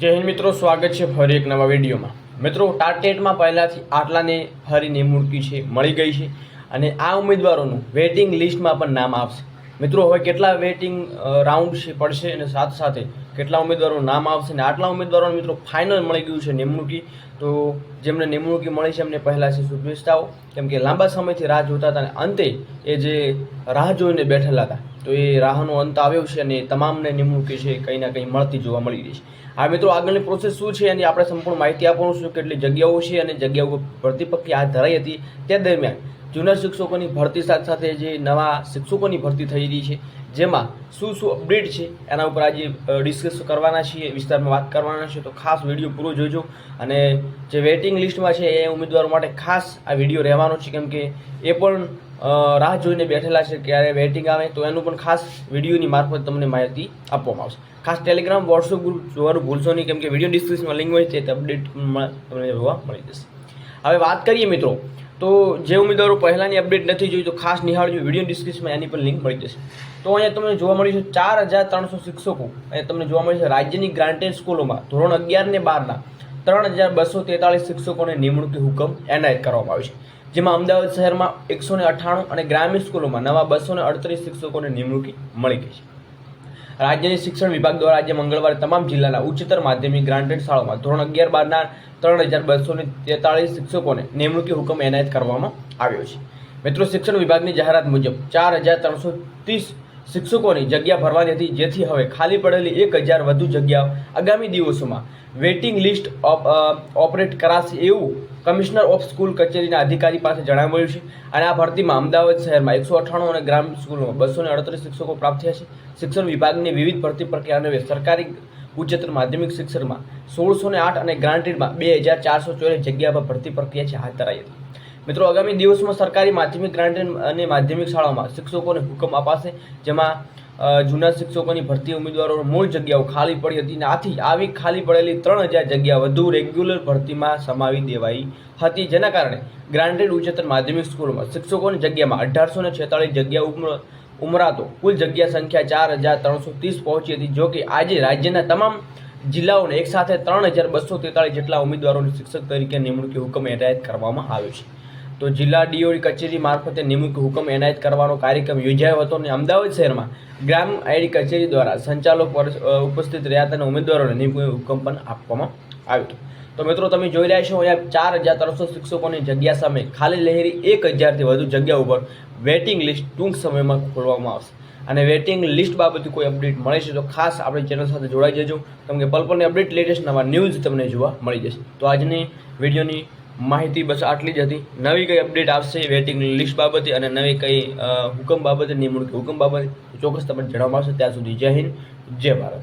જય હિન્દ મિત્રો, સ્વાગત છે ફરી એક નવા વિડીયોમાં. મિત્રો ટાર્ગેટમાં પહેલાંથી આટલાને ફરી નિમણૂકી છે, મળી ગઈ છે અને આ ઉમેદવારોનું વેઇટિંગ લિસ્ટમાં પણ નામ આવશે. મિત્રો, હવે કેટલા વેઇટિંગ રાઉન્ડ છે પડશે અને સાથે સાથે કેટલા ઉમેદવારોનું નામ આવશે અને આટલા ઉમેદવારોને મિત્રો ફાઇનલ મળી ગયું છે નિમણૂકી. તો જેમને નિમણૂકી મળી છે, એમને પહેલાં છે શુભેચ્છાઓ. કેમ કે લાંબા સમયથી રાહ જોતા હતા અને અંતે એ જે રાહ જોઈને બેઠેલા હતા, તો એ રાહનો અંત આવ્યો છે અને તમામને નિમણૂકી છે કંઈ ના કંઈ મળતી જોવા મળી રહી છે. આ મિત્રો, આગળની પ્રોસેસ શું છે એની આપણે સંપૂર્ણ માહિતી આપવાનું છું, કેટલી જગ્યાઓ છે અને જગ્યાઓ ભરતી હાથ ધરાઈ હતી. તે દરમિયાન જૂના શિક્ષકોની ભરતી સાથે સાથે જે નવા શિક્ષકોની ભરતી થઈ રહી છે, જેમાં શું શું અપડેટ છે, એના ઉપર આજે ડિસ્કસ કરવાના છીએ, વિસ્તારમાં વાત કરવાના છે તો ખાસ વીડિયો પૂરો જોજો અને જે વેઇટિંગ લિસ્ટમાં છે એ ઉમેદવારો માટે ખાસ આ વીડિયો રહેવાનો છે. કેમ કે એ પણ રાહ જોઈને બેઠેલા છે ક્યારે વેઇટિંગ આવે, તો એનું પણ ખાસ વિડીયોની મારફત તમને માહિતી આપવામાં આવશે. ખાસ ટેલિગ્રામ વોટ્સઅપ ગ્રુપ જોવાનું ભૂલશો નહીં, કેમ કે વીડિયો ડિસ્ક્રિપ્શનમાં લિંક હોય છે, તે અપડેટ તમને જોવા મળી જશે. હવે વાત કરીએ મિત્રો તો જે ઉમેદવારો પહેલાંની અપડેટ નથી જોઈ તો ખાસ નિહાળજો. વીડિયો ડિસ્ક્રિપ્શનમાં એની પણ લિંક મળી જશે. તો અહીંયા તમને જોવા મળ્યું છે ચાર હજાર ત્રણસો શિક્ષકો. અહીંયા તમને જોવા મળ્યું છે રાજ્યની ગ્રાન્ટેડ સ્કૂલોમાં ધોરણ અગિયાર ને બારના ત્રણ હજાર બસો તેતાળીસ શિક્ષકોને નિમણૂકી હુકમ એનાયત કરવામાં આવ્યો છે. જેમાં અમદાવાદ શહેરમાં એકસો ને અઠ્ઠાણું અને ગ્રામીણ સ્કૂલોમાં નવા બસો ને અડત્રીસ શિક્ષકોને નિમણૂકી મળી ગઈ છે. રાજ્યની શિક્ષણ વિભાગ દ્વારા આજે મંગળવારે તમામ જિલ્લાના ઉચ્ચતર માધ્યમિક ગ્રાન્ટેડ શાળાઓમાં ધોરણ અગિયાર બારના ત્રણ હજાર બસો ને તેતાળીસ શિક્ષકોને નિમણૂકી હુકમ એનાયત કરવામાં આવ્યો છે. મિત્રો, શિક્ષણ વિભાગની જાહેરાત મુજબ ચાર હજાર ત્રણસો ત્રીસ શિક્ષકોની જગ્યા ભરવાની હતી, જેથી હવે ખાલી પડેલી એક હજાર વધુ જગ્યાઓ આગામી દિવસોમાં વેઇટિંગ લિસ્ટ ઓપરેટ કરાશે એવું કમિશનર ઓફ સ્કૂલ કચેરીના અધિકારી પાસે જણાવ્યું છે અને આ ભરતીમાં અમદાવાદ શહેરમાં એકસો અઠ્ઠાણું અને ગ્રામ સ્કૂલોમાં બસો ને અડત્રીસ શિક્ષકો પ્રાપ્ત થયા છે. શિક્ષણ વિભાગની વિવિધ ભરતી પ્રક્રિયા અન્વયે સરકારી ઉચ્ચતર માધ્યમિક શિક્ષણમાં સોળસો ને આઠ અને ગ્રાન્ટેડમાં બે હજાર ચારસો ચોવીસ જગ્યા પર ભરતી પ્રક્રિયા છે હાથ ધરાઈ હતી. મિત્રો, આગામી દિવસોમાં સરકારી માધ્યમિક ગ્રાન્ટેડ અને માધ્યમિક શાળાઓમાં શિક્ષકોને હુકમ અપાશે, જેમાં જૂના શિક્ષકોની ભરતી ઉમેદવારો મૂળ જગ્યાઓ ખાલી પડી હતી આથી આવી ખાલી પડેલી ત્રણ હજાર જગ્યા વધુ રેગ્યુલર ભરતીમાં સમાવી દેવાઈ હતી. જેના કારણે ગ્રાન્ટેડ ઉચ્ચતર માધ્યમિક સ્કૂલમાં શિક્ષકોની જગ્યામાં અઢારસો ને છેતાળીસ જગ્યા ઉમર, ઉમરાતો. કુલ જગ્યા સંખ્યા ચાર હજાર ત્રણસો ત્રીસ પહોંચી હતી જોકે આજે રાજ્યના તમામ જિલ્લાઓને એકસાથે ત્રણ હજાર બસો તેતાળીસ જેટલા ઉમેદવારોને શિક્ષક તરીકે નિમણૂકી હુકમ એનાયત કરવામાં આવ્યો છે. તો જિલ્લા ડીઓડી કચેરી મારફતે નિમણૂક હુકમ એનાયત કરવાનો કાર્યક્રમ યોજાયો હતો અને અમદાવાદ શહેરમાં ગ્રામ આઈડી કચેરી દ્વારા સંચાલક ઉપસ્થિત રહ્યા હતા અને ઉમેદવારોને નિમણૂક હુકમ પણ આપવામાં આવ્યો હતો. તો મિત્રો, તમે જોઈ રહ્યા છો, અહીંયા ચાર હજાર ત્રણસો શિક્ષકોની જગ્યા સામે ખાલી લહેરી એક હજારથી વધુ જગ્યા ઉપર વેટિંગ લિસ્ટ ટૂંક સમયમાં ખોલવામાં આવશે. અને વેટિંગ લિસ્ટ બાબતે કોઈ અપડેટ મળે છે તો ખાસ આપણી ચેનલ સાથે જોડાઈ જજો. કેમ કે પલપલની અપડેટ લેટેસ્ટ નવા ન્યૂઝ તમને જોવા મળી જશે. તો આજની વિડીયોની માહિતી બસ આટલી જ હતી. નવી કઈ અપડેટ આવશે વેટિંગ લિસ્ટ બાબતે અને નવી કઈ હુકમ બાબતે નિમણૂક હુકમ બાબતે ચોક્કસ તમને જણાવવામાં આવશે. ત્યાં સુધી જય હિન્દ, જય ભારત.